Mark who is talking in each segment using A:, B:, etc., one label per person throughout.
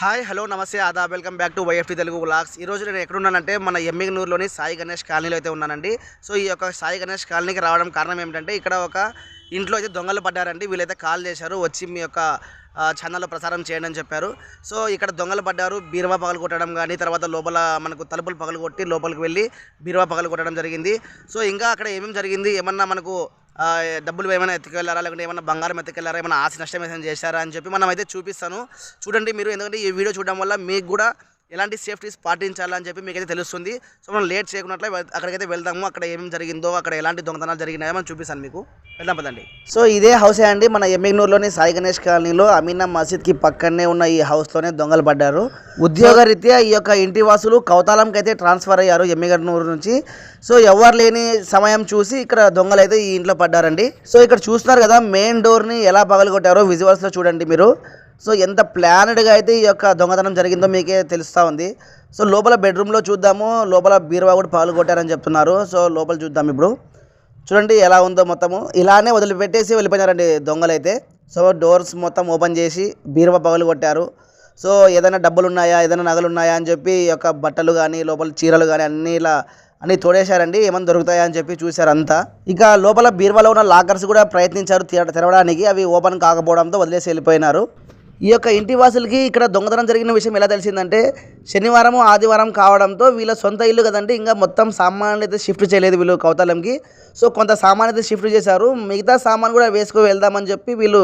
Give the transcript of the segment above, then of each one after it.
A: Hi hello నమస్తే ఆదా welcome back to YFT Telugu vlogs ఈ రోజు నేను ఎక్కడున్నానంటే మన ఎమ్మిగనూరులోని సాయి గణేష్ కాలనీలో అయితే ఉన్నానండి. సో ఈ యొక్క సాయి గణేష్ కాలనీకి రావడం కారణం ఏమిటంటే ఇక్కడ ఒక ఇంట్లో అయితే దొంగలు పడ్డారండి. వీళ్ళైతే కాల్ చేశారు వచ్చి మీ యొక్క ఛానల్లో ప్రసారం చేయండి అని చెప్పారు. సో ఇక్కడ దొంగలు పడ్డారు బీరువా పగలు కొట్టడం కానీ తర్వాత లోపల మనకు తలుపులు పగలు కొట్టి లోపలికి వెళ్ళి బీరువా పగలు కొట్టడం జరిగింది. సో ఇంకా అక్కడ ఏమేమి జరిగింది ఏమన్నా మనకు డబ్బులు ఏమైనా ఎత్తుకెళ్ళారా లేకుంటే ఏమైనా బంగారం ఎత్తుకెళ్ళారా ఏమైనా ఆస్తి నష్టం ఏమైనా చేశారా అని చెప్పి మనం అయితే చూపిస్తాను. చూడండి మీరు ఎందుకంటే ఈ వీడియో చూడడం వల్ల మీకు కూడా ఎలాంటి సేఫ్టీస్ పాటించాలని చెప్పి మీకైతే తెలుస్తుంది. సో మనం లేట్ చేయకున్నట్లే అక్కడికైతే వెళ్దాము. అక్కడ ఏమేమి జరిగిందో అక్కడ ఎలాంటి దొంగతనాలు జరిగినాయో మనం చూపిస్తాను మీకు. వెళ్దాం పదండి. సో ఇదే హౌసే అండి. మన ఎమ్మెగ్నూర్లోని సాయి గణేష్ కాలనీలో అమీనా మసీద్కి పక్కనే ఉన్న ఈ హౌస్లోనే దొంగలు పడ్డారు. ఉద్యోగరీత్యా ఈ యొక్క ఇంటి వాసులు కౌతాలంకి అయితే ట్రాన్స్ఫర్ అయ్యారు ఎమ్మిగనూరు నుంచి. సో ఎవరు లేని సమయం చూసి ఇక్కడ దొంగలు అయితే ఈ ఇంట్లో పడ్డారండి. సో ఇక్కడ చూస్తున్నారు కదా మెయిన్ డోర్ని ఎలా పగలగొట్టారో విజువల్స్లో చూడండి మీరు. సో ఎంత ప్లానెడ్గా అయితే ఈ యొక్క దొంగతనం జరిగిందో మీకే తెలుస్తూ ఉంది. సో లోపల బెడ్రూమ్లో చూద్దాము. లోపల బీరువా కూడా పగలగొట్టారని చెప్తున్నారు. సో లోపల చూద్దాం ఇప్పుడు. చూడండి ఎలా ఉందో మొత్తము. ఇలానే వదిలిపెట్టేసి వెళ్ళిపోయినారండి దొంగలైతే. సో డోర్స్ మొత్తం ఓపెన్ చేసి బీరువా పగలు కొట్టారు. సో ఏదైనా డబ్బులు ఉన్నాయా ఏదైనా నగలు ఉన్నాయా అని చెప్పి ఈ యొక్క బట్టలు కానీ లోపల చీరలు కానీ అన్నీ ఇలా అన్నీ తోడేశారండి. ఏమైనా దొరుకుతాయా అని చెప్పి చూశారు అంతా. ఇక లోపల బీరువాలో ఉన్న లాకర్స్ కూడా ప్రయత్నించారు తెరవడానికి. అవి ఓపెన్ కాకపోవడంతో వదిలేసి వెళ్ళిపోయినారు. ఈ యొక్క ఇంటి వాసులకి ఇక్కడ దొంగతనం జరిగిన విషయం ఎలా తెలిసిందంటే శనివారం ఆదివారం కావడంతో వీళ్ళ సొంత ఇల్లు కదండి ఇంకా మొత్తం సామాన్లు అయితే షిఫ్ట్ చేయలేదు వీళ్ళు కౌతాలంకి. సో కొంత సామాన్ అయితే షిఫ్ట్ చేశారు. మిగతా సామాన్ కూడా వేసుకు వెళ్దామని చెప్పి వీళ్ళు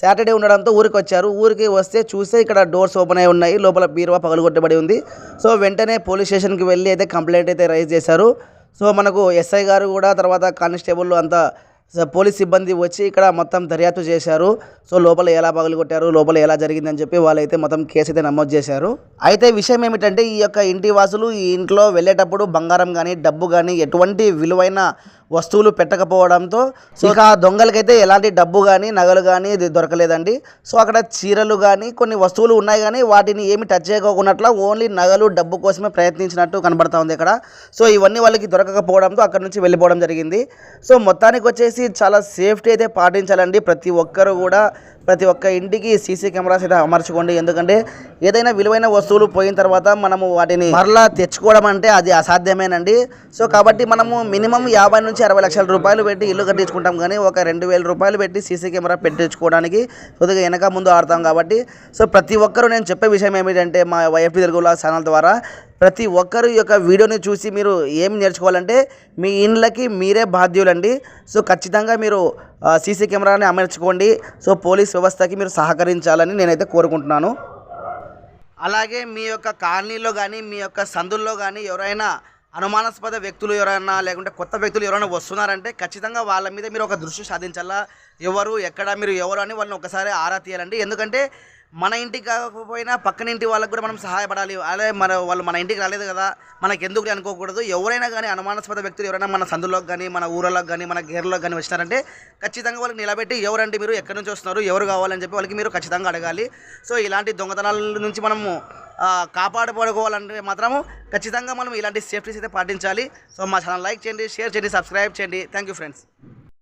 A: సాటర్డే ఉండడంతో ఊరికి వచ్చారు. ఊరికి వస్తే చూస్తే ఇక్కడ డోర్స్ ఓపెన్ అయి ఉన్నాయి. లోపల బీరువా పగలగొట్టబడి ఉంది. సో వెంటనే పోలీస్ స్టేషన్కి వెళ్ళి అయితే కంప్లైంట్ అయితే రైజ్ చేశారు. సో మనకు ఎస్ఐ గారు కూడా తర్వాత కానిస్టేబుల్ అంతా పోలీస్ సిబ్బంది వచ్చి ఇక్కడ మొత్తం దర్యాప్తు చేశారు. సో లోపల ఎలా పగలగొట్టారు లోపల ఎలా జరిగిందని చెప్పి వాళ్ళైతే మొత్తం కేసు అయితే నమోదు చేశారు. అయితే విషయం ఏమిటంటే ఈ యొక్క ఇంటి వాసులు ఈ ఇంట్లో వెళ్ళేటప్పుడు బంగారం కానీ డబ్బు కానీ ఎటువంటి విలువైన వస్తువులు పెట్టకపోవడంతో సో ఇక ఆ దొంగలకైతే ఎలాంటి డబ్బు కానీ నగలు కానీ ఇది దొరకలేదండి. సో అక్కడ చీరలు కానీ కొన్ని వస్తువులు ఉన్నాయి కానీ వాటిని ఏమి టచ్ చేయకోకున్నట్ల ఓన్లీ నగలు డబ్బు కోసమే ప్రయత్నించినట్టు కనబడతా ఉంది ఇక్కడ సో ఇవన్నీ వాళ్ళకి దొరకకపోవడంతో అక్కడ నుంచి వెళ్ళిపోవడం జరిగింది. సో మొత్తానికి వచ్చేసి చాలా సేఫ్టీ అయితే పాటించాలండి. ప్రతి ఒక్కరు కూడా ప్రతి ఒక్క ఇంటికి సీసీ కెమెరాస్ అయితే అమర్చుకోండి. ఎందుకంటే ఏదైనా విలువైన వస్తువులు పోయిన తర్వాత మనము వాటిని మరలా తెచ్చుకోవడం అంటే అది అసాధ్యమేనండి. సో కాబట్టి మనము మినిమం యాభై నుంచి అరవై లక్షల రూపాయలు పెట్టి ఇల్లు కట్టించుకుంటాం కానీ ఒక రెండు వేల రూపాయలు పెట్టి సీసీ కెమెరా పెట్టించుకోవడానికి కొద్దిగా వెనక ముందు ఆడతాం కాబట్టి. సో ప్రతి ఒక్కరూ నేను చెప్పే విషయం ఏమిటంటే మా వైఎఫ్టీ తెలుగు ఛానల్ ద్వారా ప్రతి ఒక్కరు ఈ యొక్క వీడియోని చూసి మీరు ఏం నేర్చుకోవాలంటే మీ ఇండ్లకి మీరే బాధ్యులండి. సో ఖచ్చితంగా మీరు సీసీ కెమెరాని అమర్చుకోండి. సో పోలీస్ వ్యవస్థకి మీరు సహకరించాలని నేనైతే కోరుకుంటున్నాను. అలాగే మీ యొక్క కాలనీలో కానీ మీ యొక్క సందుల్లో కానీ ఎవరైనా అనుమానాస్పద వ్యక్తులు ఎవరైనా లేకుంటే కొత్త వ్యక్తులు ఎవరైనా వస్తున్నారంటే ఖచ్చితంగా వాళ్ళ మీద మీరు ఒక దృష్టి సాధించాలా? ఎవరు ఎక్కడ మీరు ఎవరు అని వాళ్ళని ఒకసారి ఆరా తీయాలండి. ఎందుకంటే మన ఇంటికి కాకపోయినా పక్కన ఇంటి వాళ్ళకి కూడా మనం సహాయపడాలి. అలాగే మన వాళ్ళు మన ఇంటికి రాలేదు కదా మనకి ఎందుకు అనుకోకూడదు. ఎవరైనా కానీ అనుమానాస్పద వ్యక్తులు ఎవరైనా మన సందులోకి కానీ మన ఊరలోకి కానీ మన గేర్లోకి కానీ వచ్చినారంటే ఖచ్చితంగా వాళ్ళకి నిలబెట్టి ఎవరంటే మీరు ఎక్కడి నుంచి వస్తున్నారు ఎవరు కావాలని చెప్పి వాళ్ళకి మీరు ఖచ్చితంగా అడగాలి. సో ఇలాంటి దొంగతనాల నుంచి మనము కాపాడుకోవాలంటే మాత్రము ఖచ్చితంగా మనం ఇలాంటి సేఫ్టీస్ అయితే పాటించాలి. సో మా ఛానల్ లైక్ చేయండి షేర్ చేయండి సబ్స్క్రైబ్ చేయండి. Thank you friends